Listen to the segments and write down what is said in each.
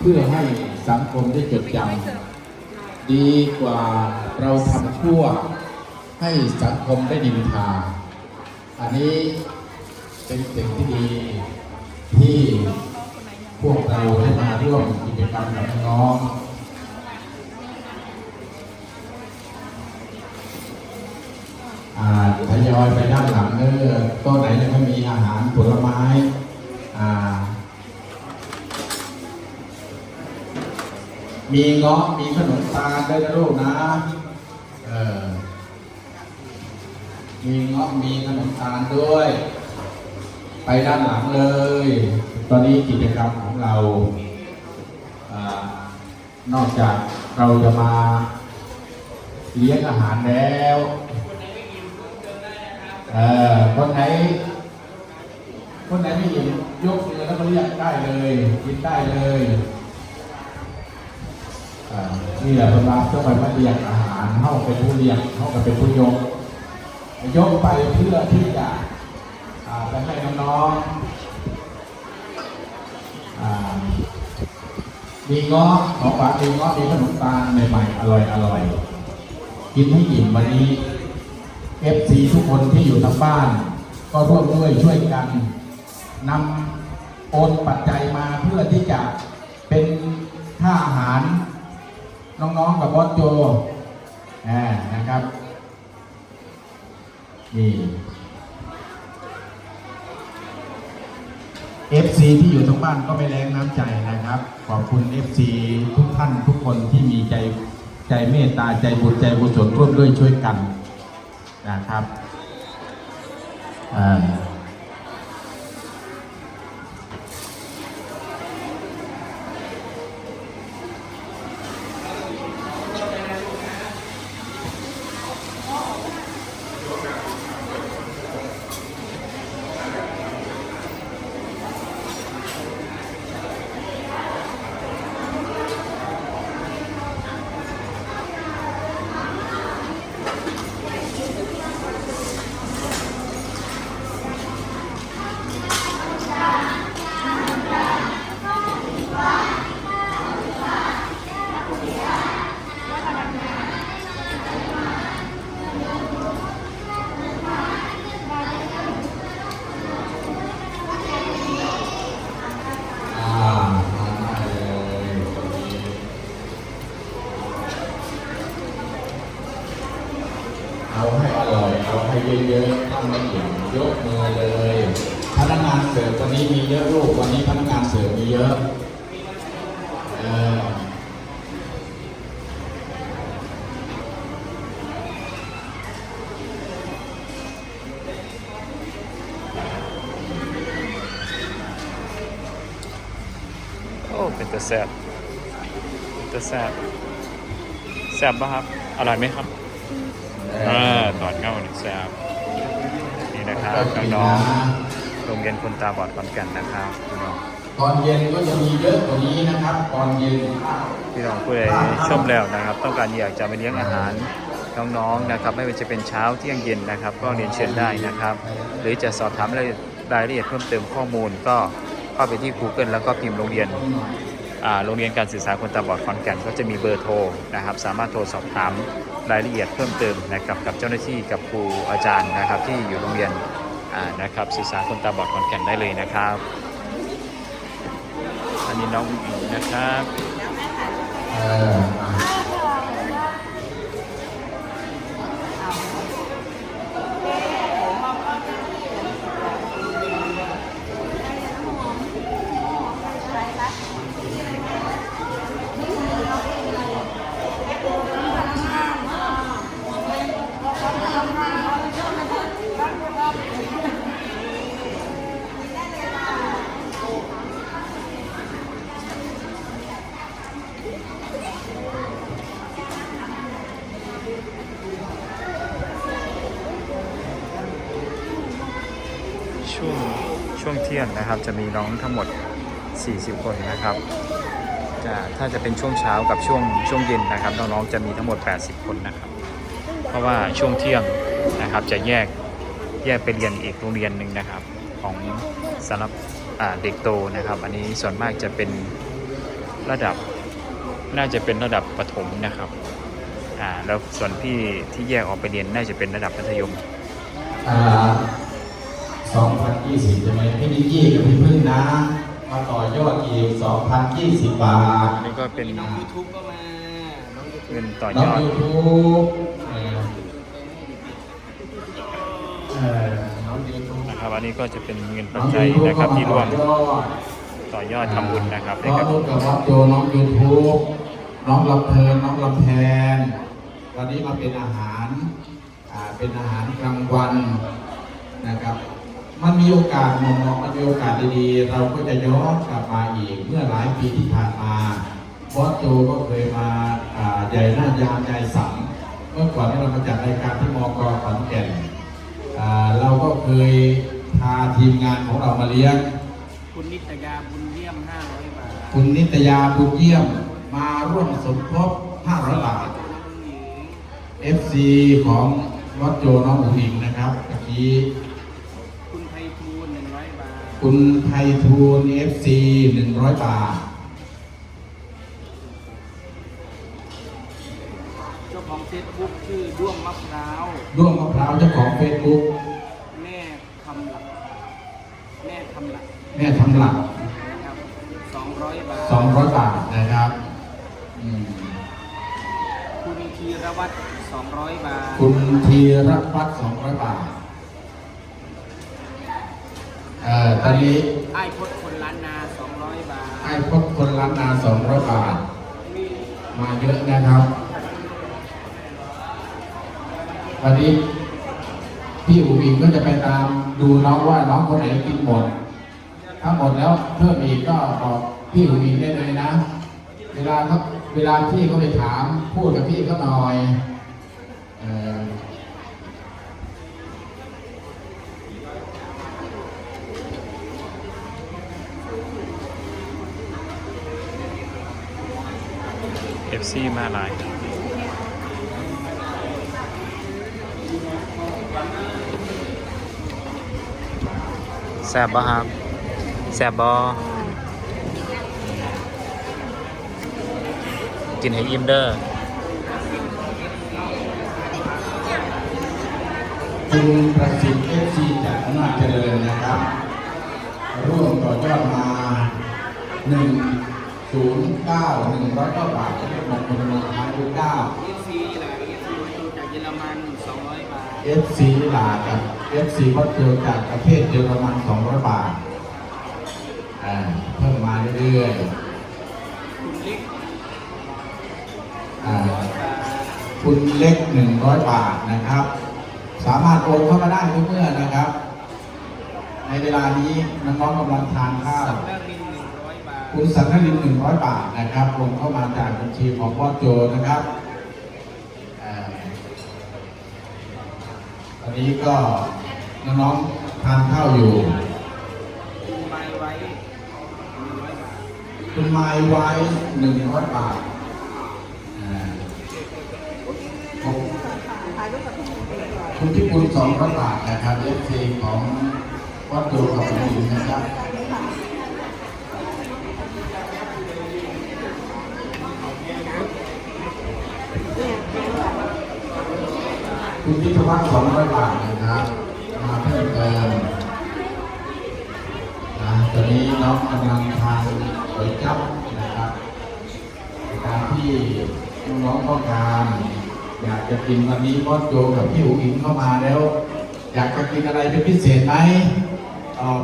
เพื่อให้สังคมได้จดจำดีกว่าเราทำชั่วให้สังคมได้ดินทา อันนี้เป็นสิ่งที่ดีที่พวกเราได้มาร่วมกิจกรรมกับน้องทยอยไปด้านหลังเออโต๊ะไหนยังไม่มีอาหารผลไม้อ่า มีเงาะมีขนมตาลด้วยนะลูกนะเออมีเงาะมีขนมตาลด้วย ไปด้านหลังเลย ตอนนี้กิจกรรมของเราอนอกจากเราจะมาเลี้ยงอาหารแล้วเออคนไหน คนไหนไม่อิ่มยกมือแล้วก็เรียกได้เลย กินได้เลย นี่แหละเป็นรับต้องไปมาเรียกอาหารเข้าเป็นผู้เรียกเข้ากับเป็นผู้ยกยกไปเพื่อที่จะอ่าไปให้น้องๆมีงาะของฝากมีงาะมีขนมตาลใหม่ๆอร่อยอร่อยกินให้อิ่มวันนี้เอฟซีทุกคนที่อยู่ทางบ้าน ก็ร่วมด้วยช่วยกันนำโอนปัจจัยมาเพื่อที่จะเป็นค่าอาหาร น้องๆกับบอสโจอ่านะครับนี่ FC ที่อยู่ทางบ้านก็ไม่แรงน้ำใจนะครับ ขอบคุณ FC ทุกท่านทุกคนที่มีใจใจเมตตาใจบุญใจกุศลร่วมด้วยช่วยกันนะครับอ่า พนักงานเสิร์ฟวันนี้มีเยอะลูกวันนี้พนักงานเสิร์ฟมีเยอะเออโอ้เป็นตัวแซ่บเป็นตัวแซ่บแซ่บป่ะครับ อร่อยไหมครับอ่าตอดเง่าเนี่ยแซ่บ นี่นะครับน้องๆโรงเรียนคนตาบอดขอนแก่นนะครับพี่น้องตอนเย็นก็จะมีเยอะกว่านี้นะครับ ตอนเย็นพี่น้องผู้ใดชมแล้วนะครับ ต้องการอยากจะไปเลี้ยงอาหารน้องๆนะครับ ไม่ว่าจะเป็นเช้าเที่ยงเย็นนะครับ ก็เรียนเชิญได้นะครับ หรือจะสอบถามรายรายละเอียดเพิ่มเติมข้อมูลก็เข้าไปที่ Google แล้วก็พิมพ์โรงเรียนอ่าโรงเรียนการศึกษาคนตาบอดขอนแก่นก็จะมีเบอร์โทรนะครับ สามารถโทรสอบถาม รายละเอียดเพิ่มเติมนะครับกับเจ้าหน้าที่กับครูอาจารย์นะครับที่อยู่โรงเรียนนะครับศึกษาคนตาบอดขอนแก่นได้เลยนะครับ อันนี้น้องอิงนะครับ ช่วงช่วงเที่ยงนะครับ จะมีน้องทั้งหมด 40 คนนะครับจะถ้าจะเป็นช่วงเช้ากับช่วงช่วงเย็นนะครับน้องๆจะมีทั้งหมด 80 คนนะครับ เพราะว่าช่วงเที่ยงนะครับจะแยกแยกไปเรียนอีกโรงเรียนหนึ่งนะครับ ของสำหรับเด็กโตนะครับ อันนี้ส่วนมากจะเป็นระดับน่าจะเป็นระดับประถมนะครับอ่าแล้วส่วนพี่ที่แยกออกไปเรียนน่าจะเป็นระดับมัธยมอ่า 2020 ใช่ไหมพี่นิกกี้กับพี่พึ่งนะ มาต่อยอดอีก 2,020 บาทอันนี้ก็เป็นน้องยูทูบก็มา น้องยูทูบเงินต่อน้ยองอดยูทูบเออเออน้องยูทูบนะครับ อันนี้ก็จะเป็นเงินปัน้จองจัยยูทูบนะครับที่ร่วมก็มาต่อยอดต่อยอดทำบุญนะครับน้ให้องกับนุชกับวัดโจน้องยูทูบน้องลำเพลินน้องลำแพนวันนี้มาเป็นอาหารอ่าเป็นอาหารกลางวันนะครับ มันมีโอกาสมองมันมีโอกาสดีๆ เราก็จะย้อนกลับมาอีก เมื่อหลายปีที่ผ่านมาบอสโจก็เคยมาอ่าใหญ่หน้ายามใหญ่สังเมื่อก่อนที่เรามาจัดรายการที่มกขอนแก่นอ่าเราก็เคยพาทีมงานของเรามาเลี้ยง คุณนิตยาบุญเยี่ยม500บาท คุณนิตยาบุญเยี่ยมมาร่วมสมทบ500บาทน้องหญิง FC ของวัดโจน้องอุ๋งอิงนะครับเมื่อกี้คุณไพฑู รย์100บาทคุณไททูล FC 100บาทเจ้าของเฟซบุ๊กชื่อด้วงมะพร้าวร่วมมะพร้าวเจ้าของเฟซบุ๊กแม่ทำหลัก แม่ทำหลักแม่ทำหลักนะครับ200บาท200บาทนะครับอืมคุณธีรวัตร200บาท คุณธีรพัฒน์200บาทเอ่อตอนนี้ไอ้ายพดคนล้านนา200บาทไอ้พบคนล้านนา200บาท มาเยอะนะครับ วันนี้พี่อุ๋งอิงก็จะไปตามดูน้องว่าน้องคนไหนกินหมด ถ้าหมดแล้วเพิ่มอีกก็บอกพี่อุ๋งอิงได้เลยนะ เวลาเขาเวลาพี่เขาไปถามพูดกับพี่เขาหน่อยเออ เอฟซีมาหลายแซบบ่ครับแซบบ่กินให้อิ่มเด้อคุณประสิทธิ์เอฟซีจากอำนาจเจริญนะครับ ร่วมต่อยอดมา 1 0 9 1 0 9บาท เรียกมงคลเมืองไทยดูเก้า FC หลาย FC มาดูจากเยอรมัน200 บาท FC ลากับ FC วัดเจอจากประเทศเยอรมัน200 บาทอ่าเพิ่มมาเรื่อยคุณเล็กๆอ่าบาทคุณเล็ก 100 บาทนะครับ สามารถโอนเข้ามาได้ทุกเมื่อนะครับ ในเวลานี้น้องๆกำลังทานข้าว สัปดาห์ ริน100บาทคุณสันนลิน100บาทนะครับโอนเข้ามาจากบัญชีของพ่อโจนะครับอ่าตอนนี้ก็น้องๆทานข้าวอยู่คุณไม้ไว้100บาทคุณไมค์ไว้หนึ่งร้อยบาทคุณที่คุณสองร้อยบาทนะครับเอฟซีของวัดโดกับคุณหญิงนะครับ คุณพิทวัฒน์สองร้อยบาทนะครับ มาเพิ่มเติมนะตอนนี้น้องกำลังทานก๋วยจั๊บนะครับการที่น้องๆต้องการอยากจะกินวันนี้บอสโจกับพี่อุ๋งอิงเข้ามาแล้ว อยากจะกินอะไรเป็นพิเศษไหม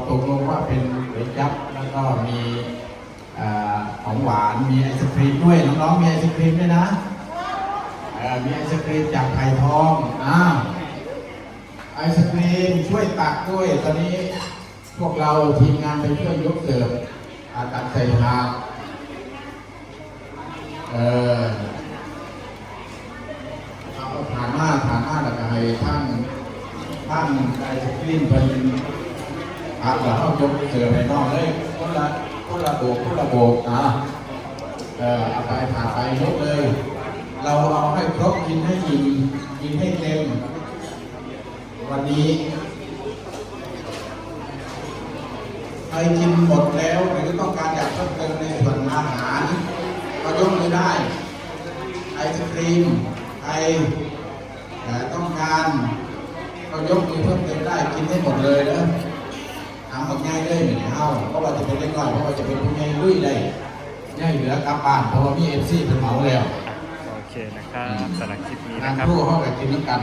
ตกลงว่าเป็นก๋วยจั๊บแล้วก็มีของหวานมีไอศครีมด้วยน้องๆมีไอศครีมด้วยนะ มีไอศครีมจากไผ่ทองอ้าวไอศครีมช่วยตักด้วย ตอนนี้พวกเราทีมงานไปช่วยยกเสิร์ฟอาตักใส่ถาดเออเอาผ่านมาผ่านมาแล้วก็ให้ท่านท่านไอศครีมเป็นอาเราเอายกเสิร์ฟไปนอกเลยคนละคนละโบกคนละโบกอะเออเอาไปผ่านไปยกเลย เราเอาให้ครบกินให้อิ่มกินให้เต็ม วันนี้ใครกินหมดแล้วหรือต้องการอยากเพิ่มเติมในส่วนอาหารก็ยกมือได้ไอศครีมใครเอ่อต้องการก็ยกมือเพิ่มเติมได้กินให้หมดเลยนะทำหมดง่ายเลยไม่เอาเพราะว่าจะเป็นเล็กน้อยเพราะว่าจะเป็นผู้ใหญ่ลุยได้ง่ายเหลือกลับบ้านเพราะว่ามีเอฟซีเป็นเหมาแล้ว โอเคนะครับสำหรับคลิปนี้นะครับทั่วห้อกับกินน้ำกัน